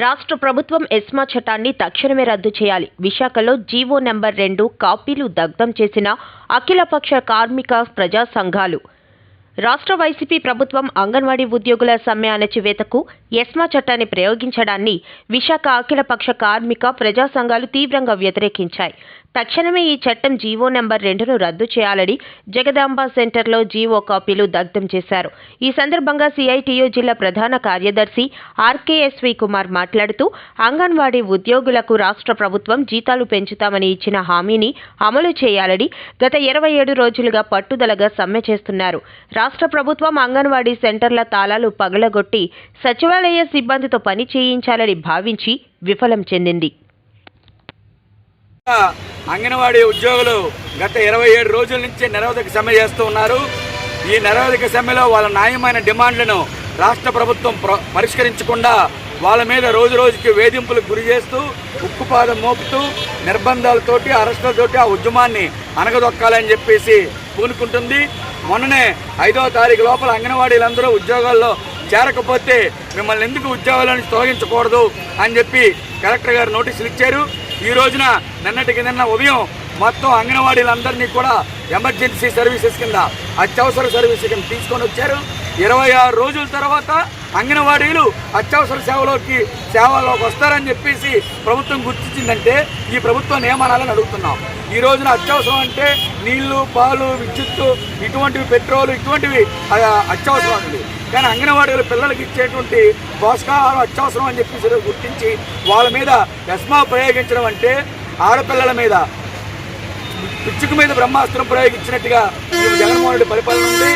రాష్ట్ర ప్రభుత్వం ఎస్మా చట్టాన్ని తక్షణమే రద్దు చేయాలి. విశాఖలో జీవో నెంబర్ రెండు కాపీలు దగ్ధం చేసిన అఖిలపక్ష కార్మిక ప్రజా సంఘాలు రాష్ట్ర వైసీపీ ప్రభుత్వం అంగన్వాడీ ఉద్యోగుల సమ్మె అణచివేతకు ఎస్మా చట్టాన్ని ప్రయోగించడాన్ని విశాఖ అఖిలపక్ష కార్మిక ప్రజా సంఘాలు తీవ్రంగా వ్యతిరేకించాయి. తక్షణమే ఈ చట్టం జీవో నెంబర్ రెండును రద్దు చేయాలని జగదాంబ సెంటర్లో జీవో కాపీలు దగ్ధం చేశారు. ఈ సందర్భంగా సిఐటియు జిల్లా ప్రధాన కార్యదర్శి ఆర్కేఎస్వి కుమార్ మాట్లాడుతూ అంగన్వాడీ ఉద్యోగులకు రాష్ట్ర ప్రభుత్వం జీతాలు పెంచుతామని ఇచ్చిన హామీని అమలు చేయాలని గత ఇరవై ఏడు రోజులుగా పట్టుదలగా సమ్మె చేస్తున్నారు. రాష్ట్ర ప్రభుత్వం అంగన్వాడీ సెంటర్ల తాళాలు పగలగొట్టి సచివాలయ సిబ్బందితో పని చేయించాలని భావించి విఫలం చెందింది. అంగన్వాడీ ఉద్యోగులు గత ఇరవై ఏడు రోజుల నుంచి నిరవధిక సమ్మె చేస్తూ ఉన్నారు. ఈ నిరవధిక సమ్మెలో వాళ్ళ న్యాయమైన డిమాండ్లను రాష్ట్ర ప్రభుత్వం ప్ర- పరిష్కరించకుండా వాళ్ళ మీద రోజు రోజుకి వేధింపులకు గురి చేస్తూ ఉక్కుపాదం మోపుతూ నిర్బంధాలతోటి అరెస్టులతోటి ఆ ఉద్యమాన్ని అనగదొక్కాలని చెప్పేసి పూనుకుంటుంది. మొన్ననే ఐదో తారీఖు లోపల అంగన్వాడీలందరూ ఉద్యోగాల్లో చేరకపోతే మిమ్మల్ని ఎందుకు ఉద్యోగాల నుంచి తొలగించకూడదు అని చెప్పి కలెక్టర్ గారు నోటీసులు ఇచ్చారు. ఈ రోజున నిన్నటికి నిన్న ఉదయం మొత్తం అంగన్వాడీలందరినీ కూడా ఎమర్జెన్సీ సర్వీసెస్ కింద అత్యవసర సర్వీస్ కింద తీసుకొని వచ్చారు. ఇరవై ఆరు రోజుల తర్వాత అంగన్వాడీలు అత్యవసర సేవలోకి సేవలోకి వస్తారని చెప్పేసి ప్రభుత్వం గుర్తించిందంటే ఈ ప్రభుత్వ నియమనాలను అడుగుతున్నాం. ఈ రోజున అత్యవసరం అంటే నీళ్ళు పాలు విద్యుత్తు ఇటువంటివి పెట్రోల్ ఇటువంటివి అత్యవసరం అండి కానీ అంగన్వాడీల పిల్లలకి ఇచ్చేటువంటి పోషకాహారం అత్యవసరం అని చెప్పేసి గుర్తించి వాళ్ళ మీద ఎస్మా ప్రయోగించడం అంటే ఆడపిల్లల మీద పిచ్చుకు మీద బ్రహ్మాస్త్రం ప్రయోగించినట్టుగా జగన్మోహన్ రెడ్డి పరిపాలన ఉంది.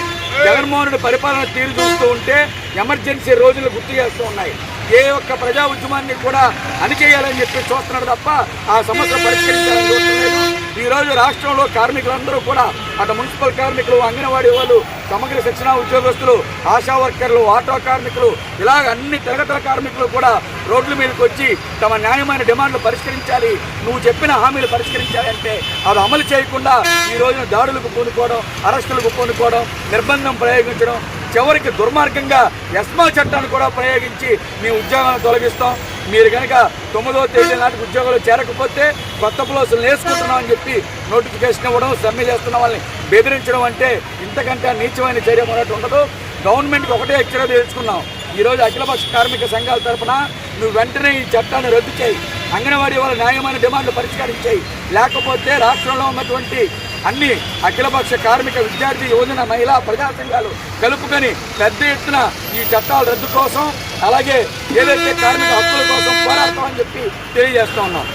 జగన్మోహన్ రెడ్డి పరిపాలన తీరు చూస్తూ ఉంటే ఎమర్జెన్సీ రోజులు గుర్తు చేస్తూ ఉన్నాయి. ఏ ఒక్క ప్రజా ఉద్యమాన్ని కూడా అణిచేయాలని చెప్పి చూస్తున్నాడు తప్ప ఆ సమస్య పరిష్కరించాలని చూస్తలేదు. ఈరోజు రాష్ట్రంలో కార్మికులందరూ కూడా అటు మున్సిపల్ కార్మికులు అంగన్వాడీ వాళ్ళు సమగ్ర శిక్షణ ఉద్యోగస్తులు ఆశా వర్కర్లు ఆటో కార్మికులు ఇలాగ అన్ని తరగతుల కార్మికులు కూడా రోడ్ల మీదకి వచ్చి తమ న్యాయమైన డిమాండ్లు పరిష్కరించాలి నువ్వు చెప్పిన హామీలు పరిష్కరించాలంటే అది అమలు చేయకుండా ఈ రోజున దాడులకు పూనుకోవడం అరెస్టులకు పూనుకోవడం నిర్బంధం ప్రయోగించడం చివరికి దుర్మార్గంగా ఎస్మా చట్టాన్ని కూడా ప్రయోగించి మీ ఉద్యోగాలను తొలగిస్తాం. మీరు కనుక తొమ్మిదో తేదీ నాటికి ఉద్యోగాలు చేరకపోతే కొత్త పులోసులు వేసుకుంటున్నాం అని చెప్పి నోటిఫికేషన్ ఇవ్వడం సమ్మె చేస్తున్న వాళ్ళని బెదిరించడం అంటే ఇంతకంటే నీచమైన చర్య మొదటి ఉండదు. గవర్నమెంట్కి ఒకటే హెచ్చరిక తెలుసుకున్నాం ఈరోజు అఖిలపక్ష కార్మిక సంఘాల తరపున నువ్వు వెంటనే ఈ చట్టాన్ని రద్దు చేయి. అంగన్వాడీ వాళ్ళ న్యాయమైన డిమాండ్లు పరిష్కరించాయి లేకపోతే రాష్ట్రంలో ఉన్నటువంటి అన్ని అఖిలపక్ష కార్మిక విద్యార్థి యువజన మహిళా ప్రజా సంఘాలు కలుపుకొని పెద్ద ఎత్తున ఈ చట్టాల రద్దు కోసం అలాగే ఏదైతే కార్మిక హక్కుల కోసం పోరాడతామని చెప్పి తెలియజేస్తా ఉన్నాం.